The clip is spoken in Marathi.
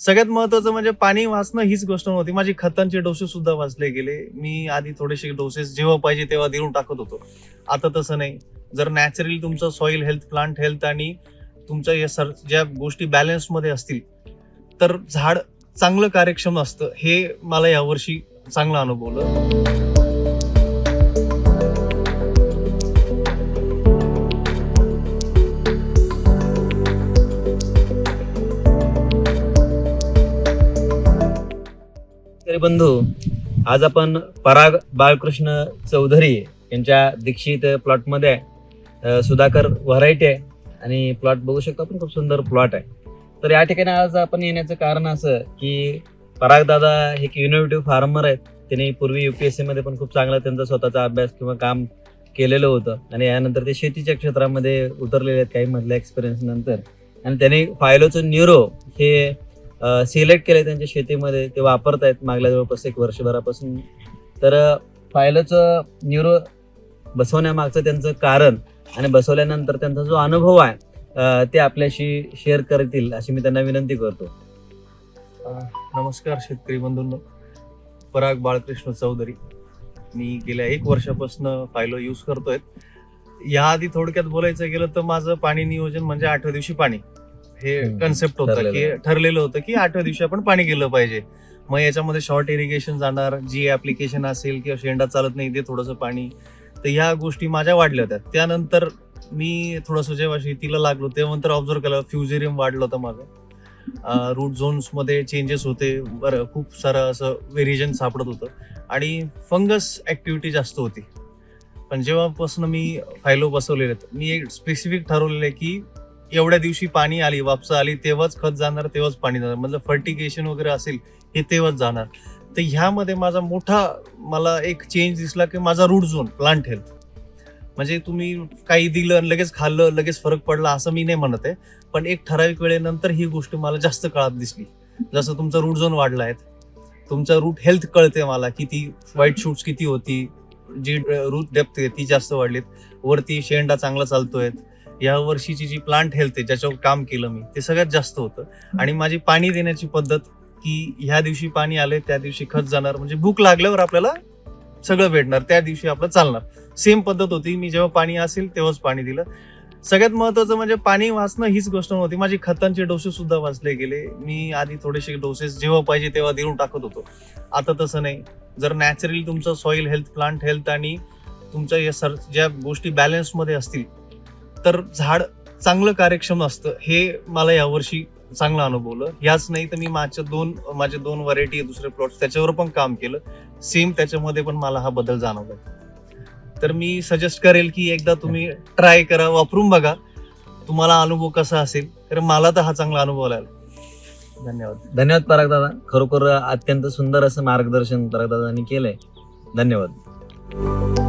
सगळ्यात महत्वाचं म्हणजे पाणी वाचणं हीच गोष्ट नव्हती. माझी खतांचे डोसे सुद्धा वाचले गेले. मी आधी थोडेसे डोसेस जेव्हा पाहिजे तेव्हा देऊन टाकत होतो. आता तसं नाही. जर नॅचरली तुमचं सॉइल हेल्थ प्लांट हेल्थ आणि तुमच्या या सर ज्या गोष्टी बॅलन्समध्ये असतील तर झाड चांगलं कार्यक्षम असतं. हे मला यावर्षी चांगलं अनुभवलं. तरी बंधू आज आपण पराग बाळकृष्ण चौधरी यांच्या दीक्षित प्लॉटमध्ये आहे सुधाकर व्हरायटी आहे. आणि प्लॉट बघू शकतो आपण खूप सुंदर प्लॉट आहे. तर या ठिकाणी आज आपण येण्याचं कारण असं की पराग दादा हे एक इनोव्हेटिव्ह फार्मर आहेत. त्यांनी पूर्वी यू पी एसमध्ये पण खूप चांगला त्यांचा स्वतःचा अभ्यास किंवा काम केलेलं होतं. आणि यानंतर ते शेतीच्या क्षेत्रामध्ये उतरलेले आहेत काही मधल्या एक्सपिरियन्स नंतर. आणि त्यांनी फायलोचं न्यूरो हे सिलेक्ट केलंय त्यांच्या शेतीमध्ये ते वापरत आहेत मागल्या जवळपास एक वर्षभरापासून. तर फायलचं न्यूरो बसवण्यामागचं त्यांचं कारण आणि बसवल्यानंतर त्यांचा जो अनुभव आहे ते आपल्याशी शेअर करतील अशी मी त्यांना विनंती करतो. नमस्कार शेतकरी बंधूंनो. पराग बाळकृष्ण चौधरी. मी गेल्या एक वर्षापासून फायलो यूज करतोय. याआधी थोडक्यात बोलायचं गेलं तर माझं पाणी नियोजन म्हणजे आठव्या दिवशी पाणी. हे कन्सेप्ट होतं की. ठरलेलं होतं की आठव्या दिवशी आपण पाणी गेलं पाहिजे. मग याच्यामध्ये शॉर्ट इरिगेशन जाणार जी ऍप्लिकेशन असेल किंवा शेंडा चालत नाही ते थोडंसं पाणी. तर ह्या गोष्टी माझ्या वाढल्या होत्या. त्यानंतर मी थोडंसं जेव्हा शेतीला लागलो तेव्हा नंतर ऑब्झर्व केलं फ्युजेरियम वाढलं होतं माझं रूट झोन्समध्ये चेंजेस होते. बरं खूप सारं असं व्हेरिएशन सापडत होतं. आणि फंगस ऍक्टिव्हिटी जास्त होती. पण जेव्हापासून मी फायलो बसवलेले आहेत मी एक स्पेसिफिक ठरवलेलं आहे की एवढ्या दिवशी पाणी आली वापसा आली तेव्हाच खत जाणार तेव्हाच पाणी जाणार. म्हणजे फर्टिगेशन वगैरे असेल हे तेव्हाच जाणार. तर ह्यामध्ये माझा मोठा मला एक चेंज दिसला की माझा रूट झोन प्लांट हेल्थ म्हणजे तुम्ही काही दिलं आणि लगेच खाल्लं लगेच फरक पडला असं मी नाही म्हणत आहे. पण एक ठराविक वेळेनंतर ही गोष्ट मला जास्त काळात दिसली. जसं तुमचा रूट झोन वाढला आहे तुमचा रूट हेल्थ कळते मला किती व्हाईट शूट्स किती होती जी रूट डेप्थ आहे ती जास्त वाढलीत. वरती शेंडा चांगला चालतोय. या वर्षीची जी प्लांट हेल्थ आहे ज्याच्यावर काम केलं मी ते सगळ्यात जास्त होतं. आणि माझी पाणी देण्याची पद्धत की ह्या दिवशी पाणी आले त्या दिवशी खत जाणार म्हणजे भूक लागल्यावर आपल्याला सगळं भेटणार त्या दिवशी आपलं चालणार. सेम पद्धत होती मी जेव्हा पाणी असेल तेव्हाच पाणी दिलं. सगळ्यात महत्वाचं म्हणजे पाणी वाचणं हीच गोष्ट नव्हती. माझी खतांचे डोसेस सुद्धा वाचले गेले. मी आधी थोडेसे डोसेस जेव्हा पाहिजे तेव्हा देऊन टाकत होतो. आता तसं नाही. जर नॅचरली तुमचं सॉइल हेल्थ प्लांट हेल्थ आणि तुमच्या या सर ज्या गोष्टी बॅलन्समध्ये असतील तर झाड चांगलं कार्यक्षम असतं. हे मला यावर्षी चांगलं अनुभवलं. याच नाही तर मी माझ्या दोन माझे दोन व्हरायटी आहे दुसरे प्लॉट त्याच्यावर पण काम केलं. सेम त्याच्यामध्ये पण मला हा बदल जाणवला. तर मी सजेस्ट करेल की एकदा तुम्ही ट्राय करा वापरून बघा. तुम्हाला अनुभव कसा असेल. तर मला तर हा चांगला अनुभव आला. धन्यवाद. धन्यवाद पराग दादा. खरोखर अत्यंत सुंदर असं मार्गदर्शन पराग दादांनी केलंय. धन्यवाद.